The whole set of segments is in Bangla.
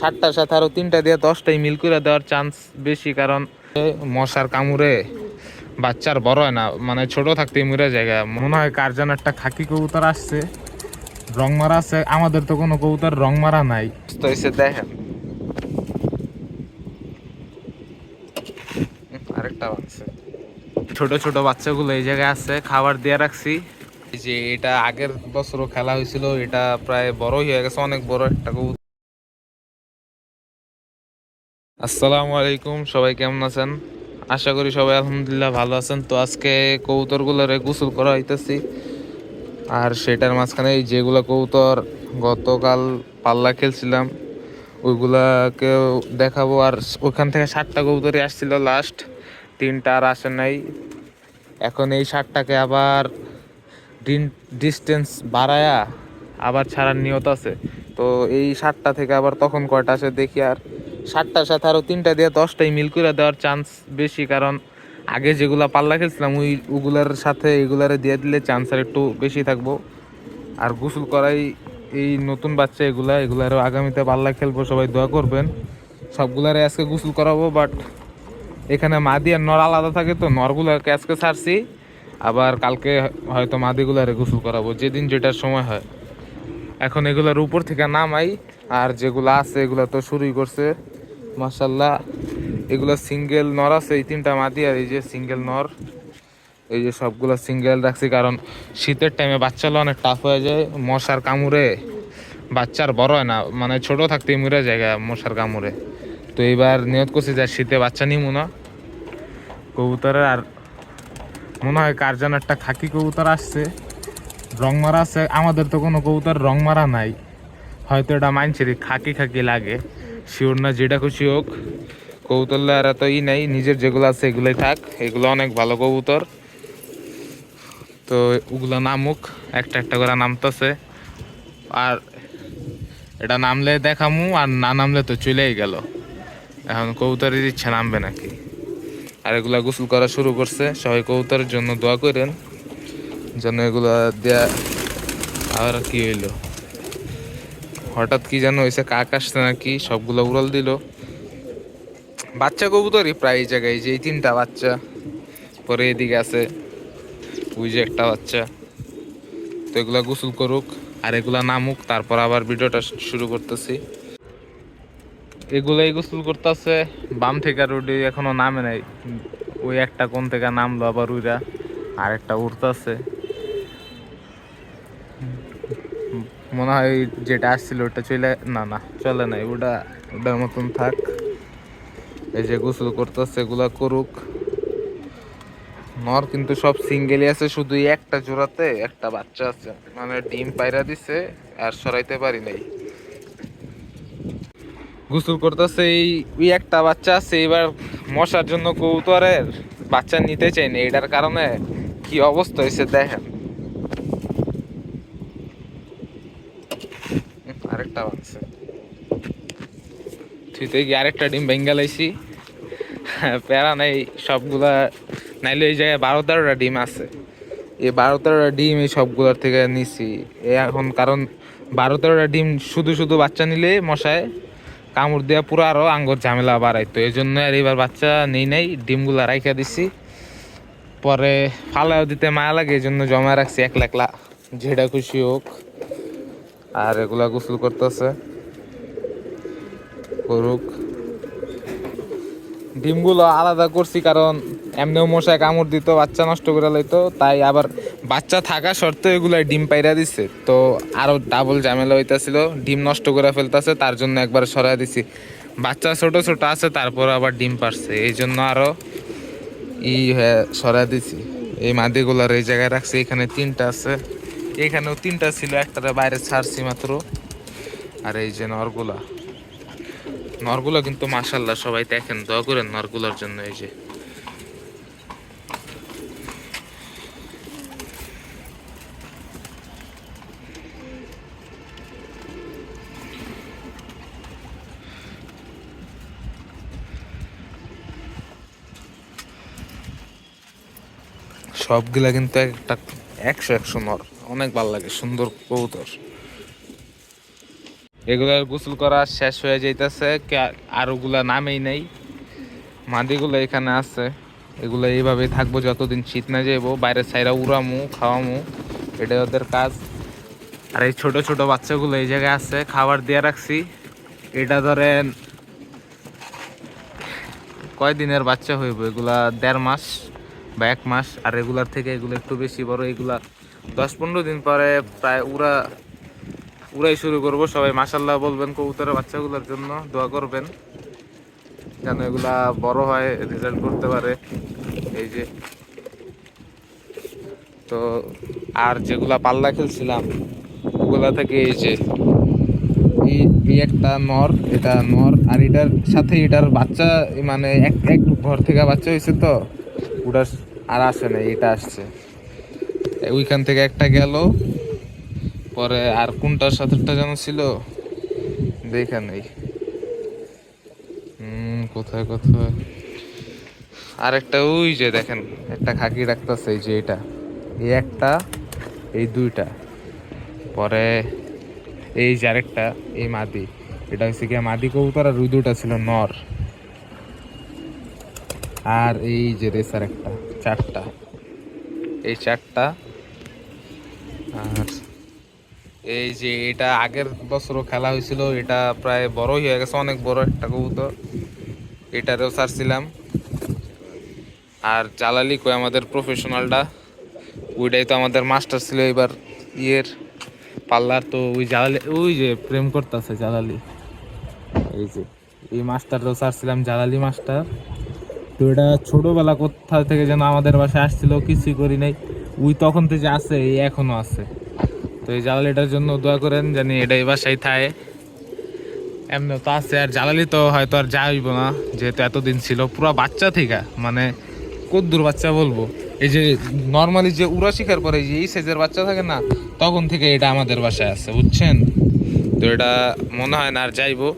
সাতটার সাথে আরও তিনটা দিয়ে দশটাই মিল করে দেওয়ার চান্স বেশি কারণ মশার কামড়ে বাচ্চার বড় হয় না মানে ছোট থাকতেই মরে জায়গা মনে হয় কার যেন একটা খাকি কবুতর আসছে রং মারা আছে আমাদের তো কোনো কবুতর রং মারা নাই। তো এসে দেখেন। আরেকটা বাচ্চা। ছোট ছোট বাচ্চাগুলো এই জায়গায় আছে খাবার দিয়ে রাখছি। যে এটা আগের বছরও খেলা হয়েছিল এটা প্রায় বড়ই হয়ে গেছে অনেক বড় একটা কবুতর। আসসালামু আলাইকুম, সবাই কেমন আছেন? আশা করি সবাই আলহামদুলিল্লাহ ভালো আছেন। তো আজকে কবুতরগুলোরে গোসল করা হইতেছি। আর সেটার মাঝখানে যেগুলো কবুতর গতকাল পাল্লা খেলছিলাম, ওইগুলাকেও দেখাবো। আর ওখান থেকে সাতটা কবুতরই আসছিল লাস্ট তিনটা আর আসে নাই। এখন এই সাতটাকে আবার ডিস্টেন্স বাড়ায়া আবার ছাড়ার নিয়ত আছে। তো এই সাতটা থেকে আবার তখন কয়টা আসে দেখি আর সাতটার সাথে আরও তিনটা দিয়ে দশটাই মিল করে দেওয়ার চান্স বেশি, কারণ আগে যেগুলা পাল্লা খেলছিলাম, ওই ওগুলার সাথে এগুলারে দিয়ে দিলে চান্স আর একটু বেশি থাকব। আর গোসল করাই এই নতুন বাচ্চা এগুলা, এগুলারও আগামীতে পাল্লা খেলব, সবাই দোয়া করবেন। সবগুলারে আজকে গোসল করাবো বাট এখানে মাদি আর নর আলাদা থাকে তো, নরগুলাকে আজকে ছাড়ছি। আবার কালকে হয়তো মাদিগুলারে গোসল করাবো, যেদিন যেটার সময় হয়। এখন এগুলোর উপর থেকে নামাই, আর যেগুলো আছে এগুলো তো শুরুই করছে। মাসাল্লাহ এগুলো সিঙ্গেল নর আছে, এই তিনটা মাদি আর এই যে সিঙ্গেল নর। এই যে সবগুলো সিঙ্গেল রাখছি, কারণ শীতের টাইমে বাচ্চাগুলো অনেক টাফ হয়ে যায়। মশার কামড়ে বাচ্চার বড় হয় না মানে ছোট থাকতেই মরে জায়গা মশার কামড়ে। তো এইবার নিয়ত করছি যে শীতে বাচ্চা নিমু না। কবুতরের আর মনে হয় কার একটা খাকি কবুতর আসছে। রং মারা আছে, আমাদের তো কোনো কবুতর রং মারা নাই। হয়তো এটা মানছে খাকি খাকি লাগে। শিওর না, যেটা খুশি হোক। কবুতর আর এত ই নাই, নিজের যেগুলো আছে এগুলোই থাক। এগুলো অনেক ভালো কবুতর। তো ওগুলো নামুক, একটা একটা করে নামতেছে। আর এটা নামলে দেখামু, আর না নামলে তো চলেই গেল। এখন কবুতরের ইচ্ছা নামবে নাকি? আর এগুলা গোসল করা শুরু করছে, সবাই কবুতরের জন্য দোয়া করেন। যেন এগুলা দেয়া আর কি হইল? হঠাৎ কি যেন হয়েছে কাক আসছে নাকি, সবগুলো উড়াল দিল। বাচ্চা কবুতরই প্রায় এই জায়গায় যে এই তিনটা বাচ্চা, পরে এদিকে আছে ওই যে একটা বাচ্চা। তো এগুলা গোসল করুক, আর এগুলা নামুক, তারপর আবার ভিডিওটা শুরু করতেছি। এগুলাই গোসল করতেছে, বাম থেকে রোডে এখনও নামে নাই। ওই একটা কোন থেকে নামলো আবার উইরা আর একটা উঠতেছে মনে হয় যেটা আসছিল ওটা চলে, না না, চলে নাই, ওটা, ওটার মতন থাক। এই যে গোসল করতেছে, এগুলা করুক। নর কিন্তু সব সিঙ্গেলই আছে শুধু একটা জোড়াতে একটা বাচ্চা আছে। মানে ডিম পায়রা দিছে, আর সরাইতে পারি নাই। গোসল করতেছে, এই, ওই একটা বাচ্চা আছে, এবার মশার জন্য কবুতরের বাচ্চা নিতে চাইনি এটার কারণে কি অবস্থা হয়েছে দেখেন হুম, আরেকটা বাচ্চা থুইতে গিয়ে আরেকটা ডিম ভেঙ্গা লাইছি। প্যারা নেই, সবগুলা নাইলে এই জায়গায় বারো তেরোটা ডিম আছে। এই বারো তেরোটা ডিম এই সবগুলোর থেকে নিছি। এ এখন কারণ বারো তেরোটা ডিম শুধু শুধু বাচ্চা নিলে মশায়, কামড় দেওয়া পুরো আরও আঙ্গুর ঝামেলা বাড়াইতো এই জন্য আর এবার বাচ্চা নেই নাই, ডিমগুলা রাইখা দিছি। পরে ফালাও দিতে মায়া লাগে, এই জন্য জমা রাখছি এক লাখলা যেটা খুশি হোক। আর এগুলা গোসল করতেছে। করুক। ডিমগুলো আলাদা করছি কারণ এমনিও মশায় কামড় দিত, বাচ্চা নষ্ট করে লাইতো, তাই আবার বাচ্চা থাকা সত্ত্বেও এগুলো ডিম পাইরা দিছে। তো আরও ডাবল ঝামেলা হইতাছিল, ডিম নষ্ট করে ফেলতেছে, তার জন্য একবার সরাই দিছি। বাচ্চা ছোট ছোট আছে, তারপর আবার ডিম পারছে। এই জন্য আরও ই হয়ে সরাই দিছি। এই মাদিগুলার এই জায়গায় রাখছি, এখানে তিনটা আছে। এখানেও তিনটা ছিল একটারে বাইরে ছাড়ছি মাত্র। আর এই যে নরগুলা। নরগুলো কিন্তু মাশাল্লাহ সবাই দেখেন, দয়া করেন নরগুলোর জন্য এই যে। সবগুলা কিন্তু একটা একশো একশো নর। অনেক ভালো লাগে, সুন্দর কবুতর। এগুলার গোসল করা শেষ হয়ে যাইতেছে আর ওগুলা নামেই নেই। মাদিগুলো এখানে আছে, এগুলো এইভাবেই থাকব, যতদিন শীত না যাইবো বাইরের সাইরা উড়ামু, খাওয়ামু, এটাই ওদের কাজ। আর এই ছোট ছোট বাচ্চাগুলো এই জায়গায় আছে, খাবার দিয়ে রাখছি। এটা ধরেন কয়দিনের বাচ্চা হইব? এগুলা দেড় মাস। বা এক মাস, আর এগুলার থেকে এগুলো একটু বেশি বড়, এগুলা দশ পনেরো দিন পরে প্রায় উড়া, উড়াই শুরু করব। সবাই মাসাল্লাহ বলবেন কবুতরের বাচ্চাগুলোর জন্য, দোয়া করবেন যেন এগুলা বড় হয় রেজাল্ট করতে পারে। এই যে, তো আর যেগুলা পাল্লা খেলছিলাম, ওগুলা থেকে এই যে, এই একটা নর, এটা নর, আর এটার সাথে এটার বাচ্চা মানে এক এক ঘর থেকে বাচ্চা হয়েছে তো। ওটার আর আসে না এটা আসছে। ওইখান থেকে একটা গেল, পরে আর কোনটার সাথে যেন ছিল, দেখা নেই। কোথায় কোথায়? আর একটা ওই যে দেখেন, একটা খাকি রাখতেছে এই যে এটা। এই একটা, এই দুইটা। পরে এই যে আরেকটা, এই মাদি। এটা হচ্ছে গিয়ে মাদি কবুতর আর ওই দুটা ছিল নর। আর এই যে রেসার একটা, চারটা। এই চারটা আর এই যে এটা আগের বছরও খেলা হয়েছিল, এটা প্রায় বড় হয়ে গেছে, অনেক বড় একটা কবুতর। এটারেও ছাড়ছিলাম। আর জালালি কই আমাদের প্রফেশনালটা ওইটাই তো আমাদের মাস্টার ছিল এবার ইয়ের পাল্লার, তো ওই জালালি, ওই যে প্রেম করতেছে জালালি। এই যে, এই মাস্টারটাও ছাড়ছিলাম জালালি মাস্টার তো এটা ছোটবেলা কোথা থেকে যেন আমাদের বাসায় আসছিল, কিছুই করি নাই। ওই তখন থেকে আছে, এই এখনও আছে। তো এই জালালিটার জন্য দোয়া করেন জানি এটা এই বাসায় থায়। এমনি তো আছে, আর জালালি তো হয়তো আর যাইব না, যেহেতু এতদিন ছিল। পুরো বাচ্চা থেকে মানে কদ্দুর বাচ্চা বলব। এই যে নর্মালি যে উড়া শিখার পরে যে এই সাইজের বাচ্চা থাকে না, তখন থেকে এটা আমাদের বাসায় আছে, বুঝছেন? তো এটা মনে হয় না আর যাইবো।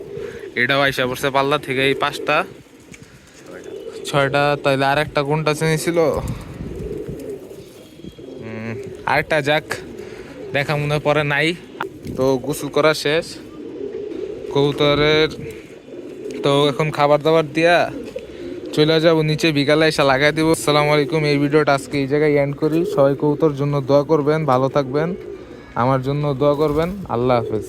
এটা আইসা পড়ছে পাল্লা থেকে এই পাঁচটা ছয়টা, তাইলে আরেকটা কোনটা চেনে ছিল। আরেকটা যাক, দেখা মনে পরে নাই। তো গোসল করা শেষ। কবুতরের তো এখন খাবার দাবার দিয়া চলে যাব, নিচে বিকালে এসে লাগাই দিব। আসসালামু আলাইকুম, এই ভিডিওটা আজকে এই জায়গায় এন্ড করি। সবাই কবুতর জন্য দোয়া করবেন, ভালো থাকবেন, আমার জন্য দোয়া করবেন। আল্লাহ হাফেজ।